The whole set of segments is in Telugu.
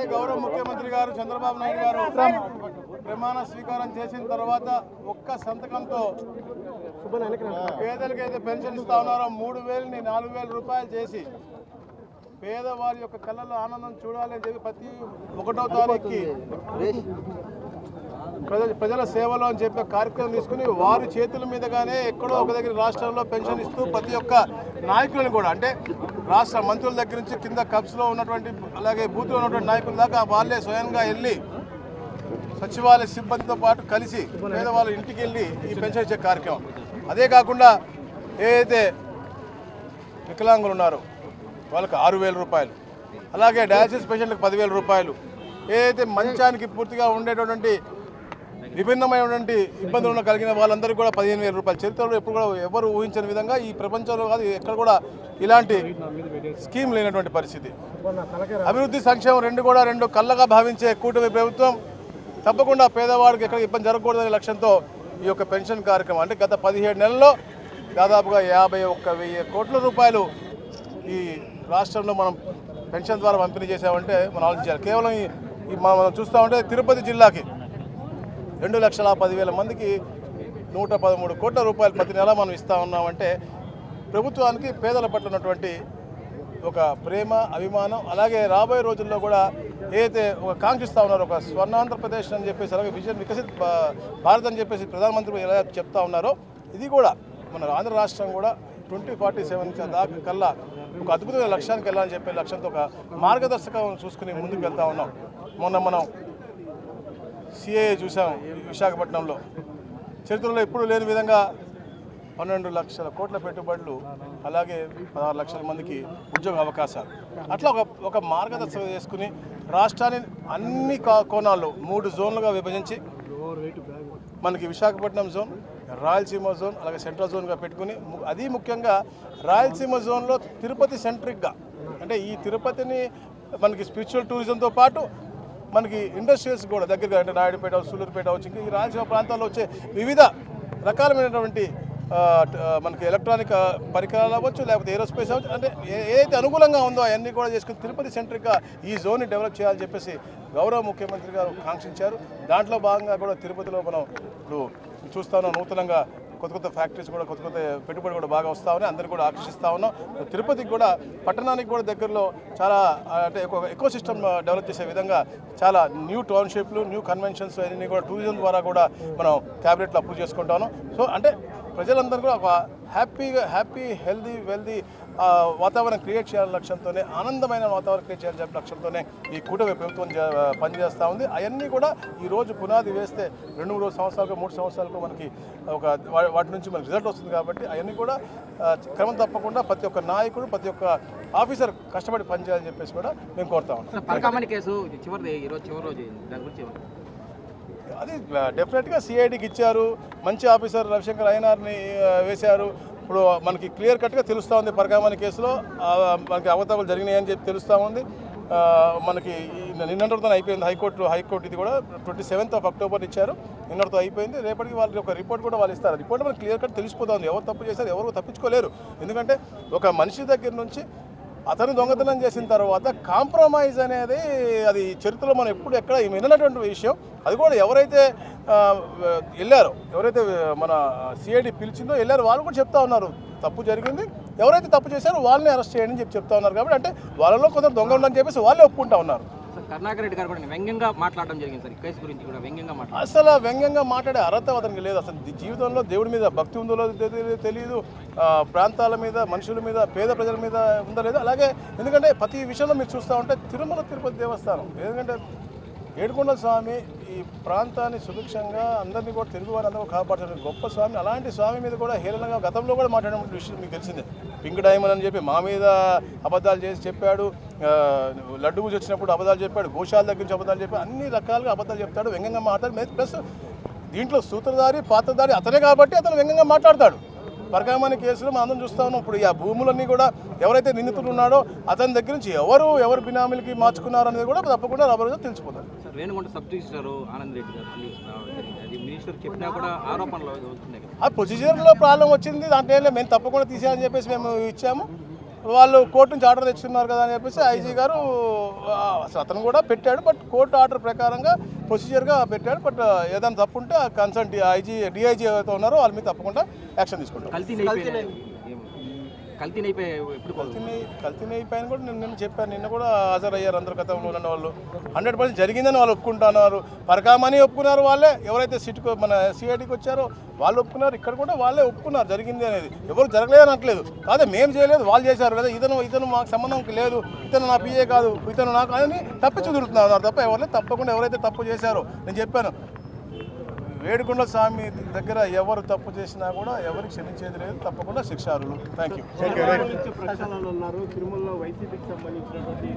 ఏదైతే గౌరవ ముఖ్యమంత్రి గారు చంద్రబాబు నాయుడు గారు ప్రమాణ స్వీకారం చేసిన తర్వాత ఒక్క సంతకంతో పేదలకు అయితే పెన్షన్ ఇస్తా ఉన్నారో మూడు వేలని నాలుగు వేల రూపాయలు చేసి పేదవారి యొక్క కళ్ళలో ఆనందం చూడాలని చెప్పి ప్రతి ఒకటో తారీఖుకి ప్రజల ప్రజల సేవలో అని చెప్పే కార్యక్రమం తీసుకుని వారి చేతుల మీదగానే ఎక్కడో ఒక దగ్గర రాష్ట్రంలో పెన్షన్ ఇస్తూ ప్రతి ఒక్క నాయకులను కూడా అంటే రాష్ట్ర మంత్రుల దగ్గర నుంచి కింద కప్స్లో ఉన్నటువంటి అలాగే బూత్లో ఉన్నటువంటి నాయకుల దాకా వాళ్ళే స్వయంగా వెళ్ళి సచివాలయ సిబ్బందితో పాటు కలిసి పేదవాళ్ళ ఇంటికి వెళ్ళి ఈ పెన్షన్ ఇచ్చే కార్యక్రమం. అదే కాకుండా ఏదైతే వికలాంగులు ఉన్నారో వాళ్ళకి ఆరు వేల రూపాయలు అలాగే డయాలసిస్ పేషెంట్లకు పదివేల రూపాయలు ఏదైతే మంచానికి పూర్తిగా ఉండేటటువంటి విభిన్నమైనటువంటి ఇబ్బందులు కలిగిన వాళ్ళందరికీ కూడా పదిహేను వేల రూపాయలు. చరిత్రలో ఎప్పుడు కూడా ఎవరు ఊహించని విధంగా ఈ ప్రపంచంలో కాదు ఎక్కడ కూడా ఇలాంటి స్కీమ్ లేనటువంటి పరిస్థితి. అభివృద్ధి సంక్షేమం రెండు కూడా రెండు కళ్ళగా భావించే కూటమి ప్రభుత్వం తప్పకుండా పేదవాడికి ఎక్కడ ఇబ్బంది జరగకూడదనే లక్ష్యంతో ఈ యొక్క పెన్షన్ కార్యక్రమం. అంటే గత పదిహేడు నెలల్లో దాదాపుగా యాభై ఒక్క వెయ్యి కోట్ల రూపాయలు ఈ రాష్ట్రంలో మనం పెన్షన్ ద్వారా పంపిణీ చేసామంటే మనం ఆలోచించాలి. కేవలం ఈ మనం మనం చూస్తూ ఉంటే తిరుపతి జిల్లాకి రెండు లక్షల పదివేల మందికి నూట పదమూడు కోట్ల రూపాయలు ప్రతి నెల మనం ఇస్తా ఉన్నామంటే ప్రభుత్వానికి పేదల పట్ల ఉన్నటువంటి ఒక ప్రేమ అభిమానం అలాగే రాబోయే రోజుల్లో కూడా ఏదైతే ఒక కాంక్షిస్తూ ఉన్నారో ఒక స్వర్ణాంధ్రప్రదేశ్ అని చెప్పేసి అలాగే విజన్ వికసిత్ భారత్ అని చెప్పేసి ప్రధానమంత్రి ఎలా చెప్తా ఉన్నారో ఇది కూడా మన ఆంధ్ర రాష్ట్రం కూడా ట్వంటీ ఫార్టీ సెవెన్ దాకా కల్లా ఒక అద్భుతమైన లక్ష్యానికి వెళ్ళాలని చెప్పే లక్ష్యంతో ఒక మార్గదర్శకం చూసుకుని ముందుకు వెళ్తా ఉన్నాం. మొన్న మనం సిఏఏ చూసాం విశాఖపట్నంలో. చరిత్రలో ఎప్పుడు లేని విధంగా పన్నెండు లక్షల కోట్ల పెట్టుబడులు అలాగే పదహారు లక్షల మందికి ఉద్యోగ అవకాశాలు. అట్లా ఒక ఒక మార్గదర్శకం చేసుకుని రాష్ట్రాన్ని అన్ని కా- కోణాల్లో మూడు జోన్లుగా విభజించి మనకి విశాఖపట్నం జోన్ రాయలసీమ జోన్ అలాగే సెంట్రల్ జోన్గా పెట్టుకుని అది ముఖ్యంగా రాయలసీమ జోన్లో తిరుపతి సెంట్రిక్గా. అంటే ఈ తిరుపతిని మనకి స్పిరిచువల్ టూరిజంతో పాటు మనకి ఇండస్ట్రియల్స్ కూడా దగ్గరగా అంటే నాయుడుపేట సూలూరుపేట వచ్చి ఈ రాయలసీమ ప్రాంతాల్లో వచ్చే వివిధ రకాలమైనటువంటి మనకి ఎలక్ట్రానిక్ పరికరాలు అవ్వచ్చు లేకపోతే ఏరోస్పేస్ అవ్వచ్చు అంటే ఏదైతే అనుకూలంగా ఉందో అవన్నీ కూడా చేసుకుని తిరుపతి సెంట్రిక్గా ఈ జోన్ని డెవలప్ చేయాలని చెప్పేసి గౌరవ ముఖ్యమంత్రి గారు కాంక్షించారు దాంట్లో భాగంగా కూడా తిరుపతిలో మనం ఇప్పుడు చూస్తాను నూతనంగా కొత్త కొత్త ఫ్యాక్టరీస్ కూడా కొత్త కొత్త పెట్టుబడి కూడా బాగా వస్తా ఉన్నాయి. అందరూ కూడా ఆకర్షిస్తూ ఉన్నాం. తిరుపతికి కూడా పట్టణానికి కూడా దగ్గరలో చాలా అంటే ఎక్కువ సిస్టమ్ డెవలప్ చేసే విధంగా చాలా న్యూ టౌన్షిప్లు న్యూ కన్వెన్షన్స్ అన్ని కూడా టూరిజం ద్వారా కూడా మనం క్యాబినెట్లో అప్రూవ్ చేసుకుంటాను. సో అంటే ప్రజలందరూ కూడా ఒక హ్యాపీగా హ్యాపీ హెల్దీ వెల్దీ వాతావరణం క్రియేట్ చేయాలని లక్ష్యంతోనే ఆనందమైన వాతావరణం క్రియేట్ చేయాలని చెప్పిన లక్ష్యంతోనే ఈ కూటమి ప్రభుత్వం పనిచేస్తూ ఉంది. అవన్నీ కూడా ఈ రోజు పునాది వేస్తే రెండు మూడు సంవత్సరాలకు మూడు సంవత్సరాలకు మనకి ఒక వాటి నుంచి మనకి రిజల్ట్ వస్తుంది కాబట్టి అవన్నీ కూడా క్రమం తప్పకుండా ప్రతి ఒక్క నాయకుడు ప్రతి ఒక్క ఆఫీసర్ కష్టపడి పనిచేయాలని చెప్పేసి కూడా మేము కోరుతా ఉన్నాం. కేసు ఈరోజు చివరి రోజు దాని గురించి అది డెఫినెట్గా సిఐడికి ఇచ్చారు. మంచి ఆఫీసర్ రవిశంకర్ అయ్యనార్ని వేశారు. ఇప్పుడు మనకి క్లియర్ కట్గా తెలుస్తూ ఉంది పరగామని కేసులో. మనకి అవతాలు జరిగినాయని చెప్పి తెలుస్తూ ఉంది. మనకి నిన్నటితో అయిపోయింది హైకోర్టు హైకోర్టు ఇది కూడా ట్వంటీ సెవెంత్ ఆఫ్ అక్టోబర్ ఇచ్చారు. నిన్నటితో అయిపోయింది. రేపటికి వాళ్ళకి ఒక రిపోర్ట్ కూడా వాళ్ళు ఇస్తారు. రిపోర్ట్ మనకి క్లియర్ కట్ తెలిసిపోతుంది ఎవరు తప్పు చేశారు ఎవరు తప్పించుకోలేరు. ఎందుకంటే ఒక మనిషి దగ్గర నుంచి అతను దొంగతనం చేసిన తర్వాత కాంప్రమైజ్ అనేది అది చరిత్రలో మనం ఎప్పుడు ఎక్కడ విననటువంటి విషయం. అది కూడా ఎవరైతే వెళ్ళారో ఎవరైతే మన సిఐడి పిలిచిందో వెళ్ళారో వాళ్ళు కూడా చెప్తా ఉన్నారు తప్పు జరిగింది. ఎవరైతే తప్పు చేశారో వాళ్ళని అరెస్ట్ చేయండి అని చెప్పి చెప్తా ఉన్నారు కాబట్టి అంటే వాళ్ళలో కొందరు దొంగ ఉందని చెప్పేసి వాళ్ళే ఒప్పుకుంటా ఉన్నారు. కరుణాకర్ రెడ్డి గారు కూడా వ్యంగ్యంగా మాట్లాడడం జరిగింది సార్ ఈ కేసు గురించి కూడా వ్యంగ్యంగా మాట్లాడారు అసలు వ్యంగ్యంగా మాట్లాడే అర్హత అతనికి లేదు. అసలు జీవితంలో దేవుడి మీద భక్తి ఉందో లేదో తెలియదు ప్రాంతాల మీద మనుషుల మీద పేద ప్రజల మీద ఉందో లేదు అలాగే ఎందుకంటే ప్రతి విషయంలో మీరు చూస్తూ ఉంటే తిరుమల తిరుపతి దేవస్థానం ఎందుకంటే ఏడుకొండల స్వామి ఈ ప్రాంతాన్ని సుభిక్షంగా అందరినీ కూడా తెలుగు వారి అందరూ కాపాడుతున్న గొప్ప స్వామి. అలాంటి స్వామి మీద కూడా హేళనగా గతంలో కూడా మాట్లాడిన విషయం మీకు తెలిసిందే. పింక్ డైమండ్ అని చెప్పి మా మీద అబద్ధాలు చేసి చెప్పాడు. లడ్డు పూజ వచ్చినప్పుడు అబద్ధాలు చెప్పాడు. గోశాల దగ్గర నుంచి అబద్ధాలు చెప్పాడు అన్ని రకాలుగా అబద్ధాలు చెప్తాడు. వ్యంగ్యంగా మాట్లాడు. ప్లస్ దీంట్లో సూత్రధారి పాత్రధారి అతనే కాబట్టి అతను వ్యంగ్యంగా మాట్లాడతాడు. పరకామణి కేసులో మనం అందరం చూస్తా ఉన్నాం. ఇప్పుడు ఈ ఆ భూములన్నీ కూడా ఎవరైతే నిందితులు ఉన్నాడో అతని దగ్గర నుంచి ఎవరు ఎవరు బినామీలకి మార్చుకున్నారనేది కూడా తప్పకుండా రాబోయే తెలిసిపోతారు రేణుగుంట సబ్ రిజిస్టర్ ఆనంద్ రెడ్డి గారు అది మినిస్టర్ చెప్పినా కూడా ఆరోపణలు అవుతున్నాయి కదా. ఆ ప్రొసీజర్లో ప్రాబ్లం వచ్చింది దాంట్లో మేము తప్పకుండా తీసేయాలని చెప్పేసి మేము ఇచ్చాము. వాళ్ళు కోర్టు నుంచి ఆర్డర్ తెచ్చుకున్నారు కదా అని చెప్పేసి ఐజీ గారు అతను కూడా పెట్టాడు. బట్ కోర్టు ఆర్డర్ ప్రకారంగా ప్రొసీజర్గా పెట్టాడు. బట్ ఏదైనా తప్పు ఉంటే ఆ కన్సల్ట్ ఐజీ డిఐజీ ఎవరైతే ఉన్నారో వాళ్ళ మీద తప్పకుండా యాక్షన్ తీసుకుంటాం. కల్తీ అయిపోయినాయి కల్తీ అయిపోయి ఎప్పుడు కల్తీని కల్తీని అయిపోయాను కూడా నేను నిన్న చెప్పాను నిన్న కూడా హాజరయ్యారు అందరు గతంలో ఉన్న వాళ్ళు. హండ్రెడ్ పర్సెంట్ జరిగిందని వాళ్ళు ఒప్పుకుంటున్నారు. పరకామని ఒప్పుకున్నారు వాళ్ళే. ఎవరైతే సిట్కు మన సిఐడికి వచ్చారో వాళ్ళు ఒప్పుకున్నారు. ఇక్కడ కూడా వాళ్ళే ఒప్పుకున్నారు జరిగింది అనేది. ఎవరు జరగలేదు అనట్లేదు. కాదే మేము చేయలేదు వాళ్ళు చేశారు కదా. ఇతను ఇతను మాకు సంబంధం లేదు. ఇతను నా పిఏ కాదు ఇతను నాకు అని తప్పించి తిరుగుతున్నారు. తప్ప ఎవరు తప్పకుండా ఎవరైతే తప్పు చేశారో నేను చెప్పాను. వేడుకొండ స్వామి దగ్గర ఎవరు తప్పు చేసినా కూడా ఎవరికి క్షమించేది లేదు తప్పకుండా శిక్షారులు థ్యాంక్ యూ తిరుమలలో వైసీపీకి సంబంధించినటువంటి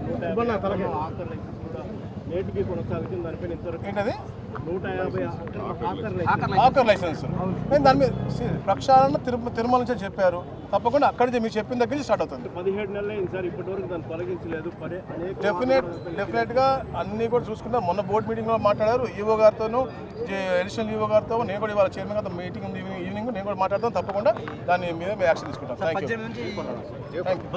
ఏంటది? ఆకర్ లైసెన్స్. నేను దాని మీద ప్రక్షాళన తిరుమ తిరుమల నుంచి చెప్పారు. తప్పకుండా అక్కడి నుంచి మీరు చెప్పిన దగ్గర నుంచి స్టార్ట్ అవుతుంది. పదిహేడు నెలలు సార్ దాన్ని తొలగించలేదు. డెఫినెట్ డెఫినెట్గా అన్నీ కూడా చూసుకుంటా మొన్న బోర్డు మీటింగ్లో మాట్లాడారు. ఈవో గారితోనూ అడిషనల్ ఈవో గారితో నేను కూడా ఇవాళ చైర్మన్ గారితో మీటింగ్ ఉంది ఈవినింగ్ ఈవినింగ్ నేను కూడా మాట్లాడతాను. తప్పకుండా దాని మీద యాక్షన్ తీసుకుంటాం. Thank you